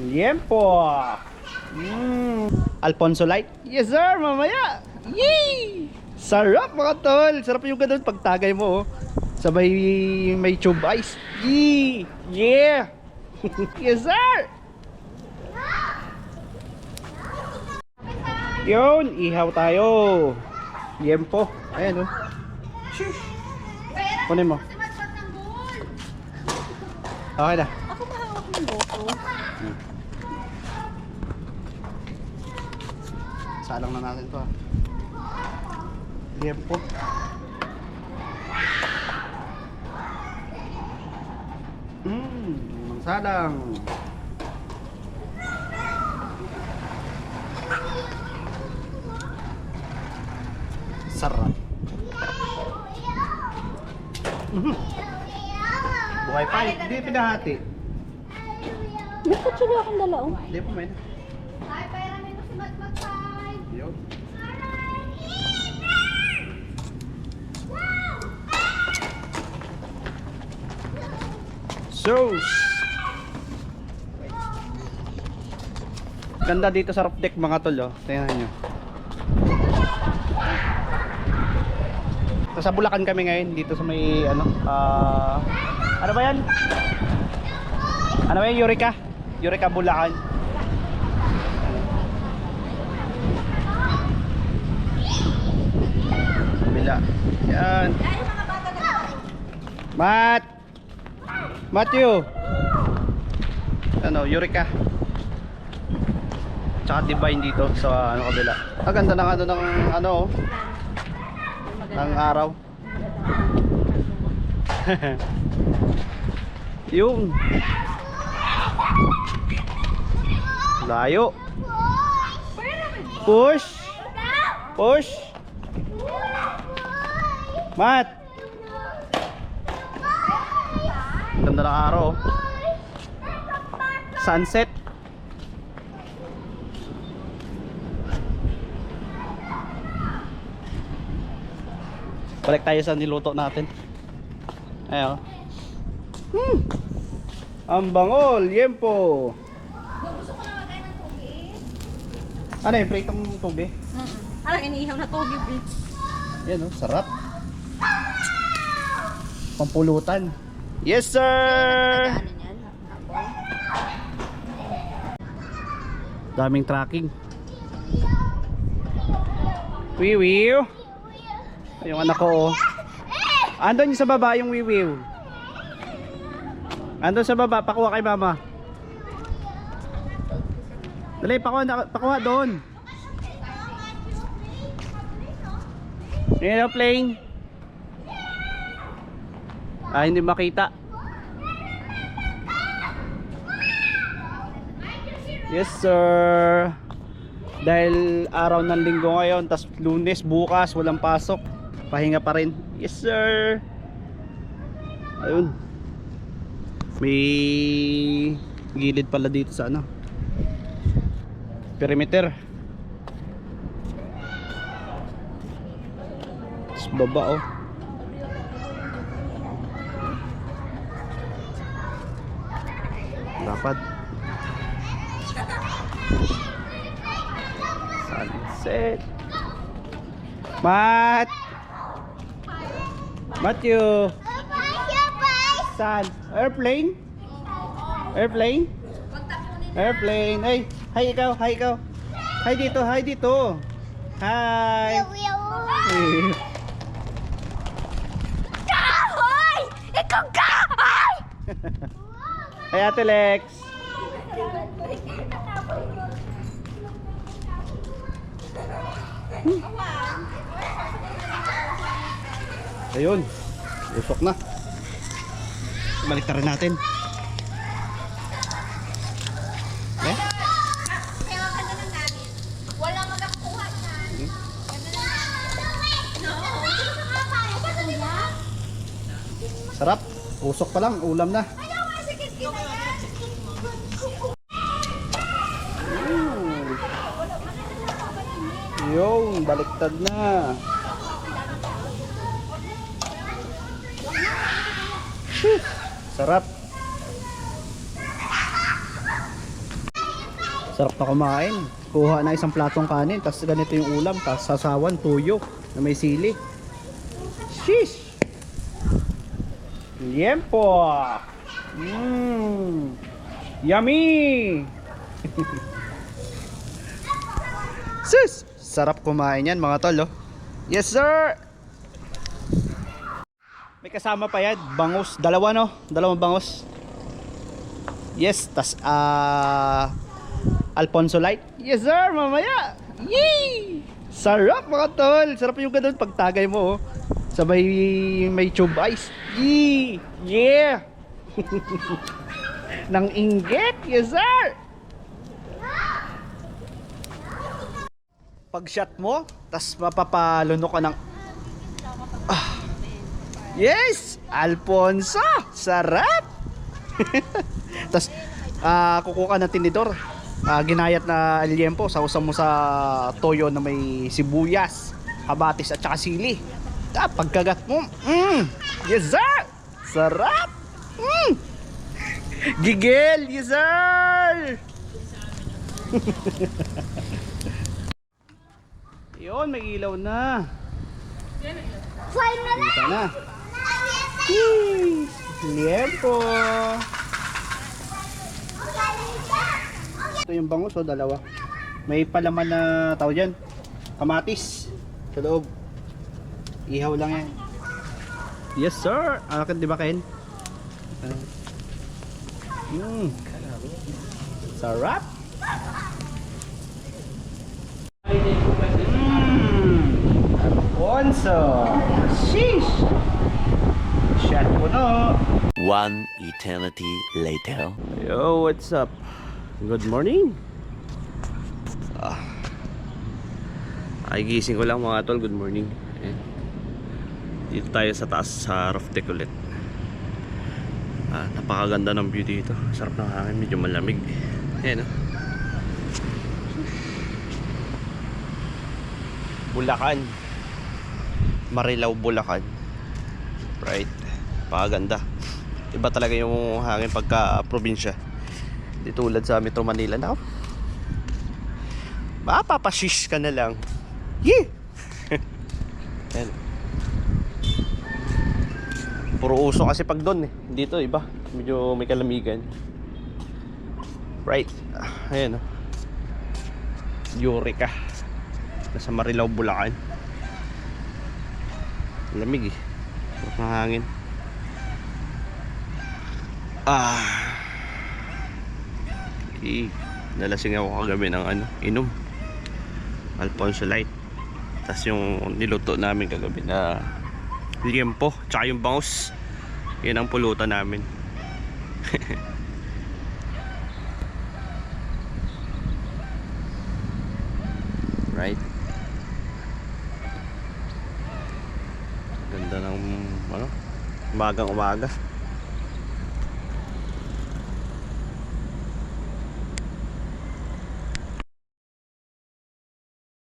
Liempo. Mm. Alfonso Light. Yes sir, mamaya. Yee! Sarap mga tol. Sarap yung ganun pag tagay mo. Oh. Sabay may tube ice. Yee! Yeah! yes sir! Yun, ihaw tayo. Liempo. Ayan oh. Kunin mo. Okay na. Ako mahawak ng buko. Salang na natin to ah. Liempo. Mmm, salang. Sarap. Mhm. Buhay pa, hindi pinahati. May kutsuri akong dala oh. Hindi po, men. Yun. Sauce. Ganda dito sa roof deck mga tol, oh. Tingnan nyo. So, sa Bulacan kami ngayon, dito sa may, ano, ah, ano ba yan? Ano ba yan, Eureka? Eureka, Bulacan. Bila. Yan. Mat! Matthew! Ano, Eureka. Tsaka Divine dito sa ano kabila. Ang ganda ng ano ng ano oh. ng araw. Yung. Layo. Push. Push. Mat. Ganda ng araw. oh. Sunset. Balik tayo sa niluto natin. Ayo. Hmm. Ang bango, liempo. Ano yung pritong tubi? Parang iniihaw na togi, bitch. Yan oh, sarap. Pampulutan. Yes, sir! Daming tracking. Wiwiw. Yung anak ko oh. Andun yung sa baba yung wiwiw. Andun sa baba, pakuha kay mama. Dali, pakuha, pakuha doon. Aeroplane. Ah, hindi makita. Yes, sir. Dahil araw ng linggo ngayon, tas lunes, bukas, walang pasok. Pahinga pa rin. Yes, sir. Ayun. May gilid pala dito sa ano. Perimeter. Tapos baba oh. Sunset. Mat. Matthew. San? Airplane? Airplane? Airplane. Ay, hi ikaw, hi ikaw. Hi dito, hi dito. Hi. Kahoy! Ikaw kahoy! Hi Ate Lex. Ayun. Usok na. Balik rin natin. Eh? Na. Sarap. Usok pa lang, ulam na. Yung, baliktad na. Sarap. Sarap na kumain. Kuha na isang platong kanin, tapos ganito yung ulam, tapos sasawan, tuyo, na may sili. Sheesh! Liempo! Mmm! Yummy! Sis! Sarap kumain yan mga tol, oh. Yes, sir! May kasama pa yan, bangus. Dalawa, no? Dalawang bangus. Yes, tas ah Alfonso Light. Yes, sir, mamaya. Yee! Sarap mga tol. Sarap yung ganun pag tagay mo, oh. Sabay may tube ice. Yee! Yeah! Nang inggit, yes, sir! Pag shot mo, tas mapapalono ka ng Ah. Yes! Alfonso! Sarap! tas ah kukuha ng tinidor. Ah, ginayat na liempo, sausaw mo sa toyo na may sibuyas, kabatis at saka sili. Ah, pagkagat mo, mm, yes sir! Sarap! Mm. Gigil, yes sir! Yun, may ilaw na. Fine na. Yee! Liempo. Ito yung bangus o dalawa. May palaman na tao dyan. Kamatis. Sa loob. Ihaw lang yan. Yes sir. Akin di ba Ken? Mm. Sarap. Mmm. Alfonso. Sheesh. Shot puno. One eternity later. Yo, what's up? Good morning. Ah. Ay, gising ko lang mga tol. Good morning. Ayan. Dito tayo sa taas sa roof deck ulit. Ah, napakaganda ng view dito. Sarap ng hangin, medyo malamig. Ayan oh. Bulacan. Marilaw, Bulacan. Right. Napakaganda. Iba talaga yung hangin pagka probinsya. Di tulad sa Metro Manila na. Mapapashish ka na lang. Ayan. Puro uso kasi pag doon eh. Dito iba. Medyo may kalamigan. Right. Ayan oh. Eureka. Nasa Marilao, Bulacan. Lamig eh. Sarap ng hangin. Ah. Eh, nalasing ako kagabi ng ano, inom. Alfonso Light. Tapos yung niluto namin kagabi na liempo, tsaka yung bangus. Yan ang pulutan namin. right? Ganda ng ano, umagang umaga.